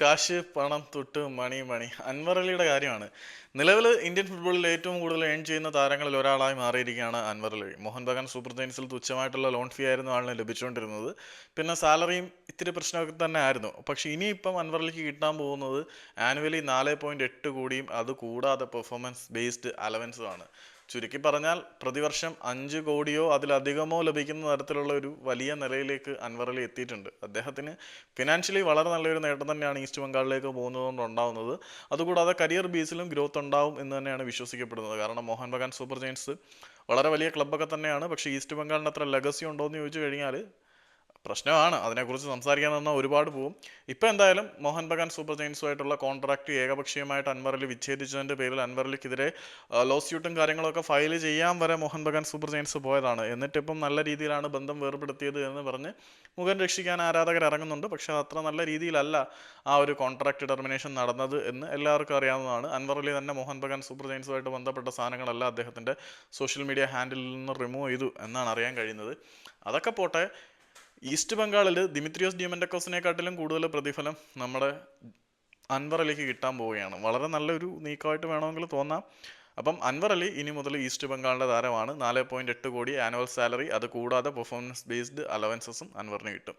കാശ് പണം തൊട്ട് മണി മണി. അൻവർ അലിയുടെ കാര്യമാണ്. നിലവിൽ ഇന്ത്യൻ ഫുട്ബോളിൽ ഏറ്റവും കൂടുതൽ ഏൺ ചെയ്യുന്ന താരങ്ങളിൽ ഒരാളായി മാറിയിരിക്കുകയാണ് അൻവർ അലി. മോഹൻ ബഗാൻ സൂപ്പർ ജെയിൻസിൽ തുച്ഛമായിട്ടുള്ള ലോൺ ഫീ ആയിരുന്നു ആളിന് ലഭിച്ചുകൊണ്ടിരുന്നത്. പിന്നെ സാലറിയും ഇത്തിരി പ്രശ്നമൊക്കെ തന്നെ ആയിരുന്നു. പക്ഷേ ഇനിയിപ്പം അൻവർ അലിക്ക് കിട്ടാൻ പോകുന്നത് ആനുവലി നാല് പോയിന്റ് എട്ട് കോടിയും അത് കൂടാതെ പെർഫോമൻസ് ബേസ്ഡ് അലവൻസുമാണ് ചുരുക്കി പറഞ്ഞാൽ പ്രതിവർഷം അഞ്ച് കോടിയോ അതിലധികമോ ലഭിക്കുന്ന തരത്തിലുള്ള ഒരു വലിയ നിലയിലേക്ക് അൻവർ അലി എത്തിയിട്ടുണ്ട്. അദ്ദേഹത്തിന് ഫിനാൻഷ്യലി വളരെ നല്ലൊരു നേട്ടം തന്നെയാണ് ഈസ്റ്റ് ബംഗാളിലേക്ക് പോകുന്നതുകൊണ്ട് ഉണ്ടാവുന്നത് അതുകൂടാതെ കരിയർ ബേസിലും ഗ്രോത്ത് ഉണ്ടാവും എന്ന് തന്നെയാണ് വിശ്വസിക്കപ്പെടുന്നത്. കാരണം മോഹൻ ബഗാൻ സൂപ്പർ ജയൻസ് വളരെ വലിയ ക്ലബ്ബൊക്കെ തന്നെയാണ്. പക്ഷേ ഈസ്റ്റ് ബംഗാളിന് അത്ര ലെഗസി ഉണ്ടോ എന്ന് ചോദിച്ചു കഴിഞ്ഞാൽ പ്രശ്നമാണ്. അതിനെക്കുറിച്ച് സംസാരിക്കാൻ നിന്നാൽ ഒരുപാട് പോവും. ഇപ്പം എന്തായാലും മോഹൻ ബഗാൻ സൂപ്പർ ജയൻസുമായിട്ടുള്ള കോൺട്രാക്ട് ഏകപക്ഷീയമായിട്ട് അൻവറിൽ വിച്ഛേദിച്ചതിന്റെ പേരിൽ അൻവറിലേക്കെതിരെ ലോ സ്യൂട്ടും കാര്യങ്ങളൊക്കെ ഫയൽ ചെയ്യാൻ വരെ മോഹൻ ബഗാൻ സൂപ്പർ ജയൻസ് പോയതാണ്. എന്നിട്ടിപ്പം നല്ല രീതിയിലാണ് ബന്ധം വേർപെടുത്തിയത് എന്ന് പറഞ്ഞ് മുഖം രക്ഷിക്കാൻ ആരാധകർ ഇറങ്ങുന്നുണ്ട്. പക്ഷേ അത്ര നല്ല രീതിയിലല്ല ആ ഒരു കോൺട്രാക്ട് ടെർമിനേഷൻ നടന്നത് എന്ന് എല്ലാവർക്കും അറിയാവുന്നതാണ്. അൻവറലി തന്നെ മോഹൻ ബഗാൻ സൂപ്പർ ജയൻസുമായിട്ട് ബന്ധപ്പെട്ട സാധനങ്ങളല്ല അദ്ദേഹത്തിന്റെ സോഷ്യൽ മീഡിയ ഹാൻഡിലിൽ നിന്ന് റിമൂവ് ചെയ്തു എന്നാണ് അറിയാൻ കഴിയുന്നത്. അതൊക്കെ പോട്ടെ ഈസ്റ്റ് ബംഗാളിൽ ദിമിത്രിയോസ് ഡിയമൻഡക്കോസിനെക്കാട്ടിലും കൂടുതൽ പ്രതിഫലം നമ്മുടെ അൻവർ അലിക്ക് കിട്ടാൻ പോവുകയാണ്. വളരെ നല്ലൊരു നീക്കമായിട്ട് വേണമെങ്കിൽ തോന്നാം. അപ്പം അൻവർ അലി ഇനി മുതൽ ഈസ്റ്റ് ബംഗാളിന്റെ താരമാണ്. നാല് പോയിന്റ് എട്ട് കോടി ആനുവൽ സാലറി അത് കൂടാതെ പെർഫോമൻസ് ബേസ്ഡ് അലവൻസസും അൻവറിന് കിട്ടും.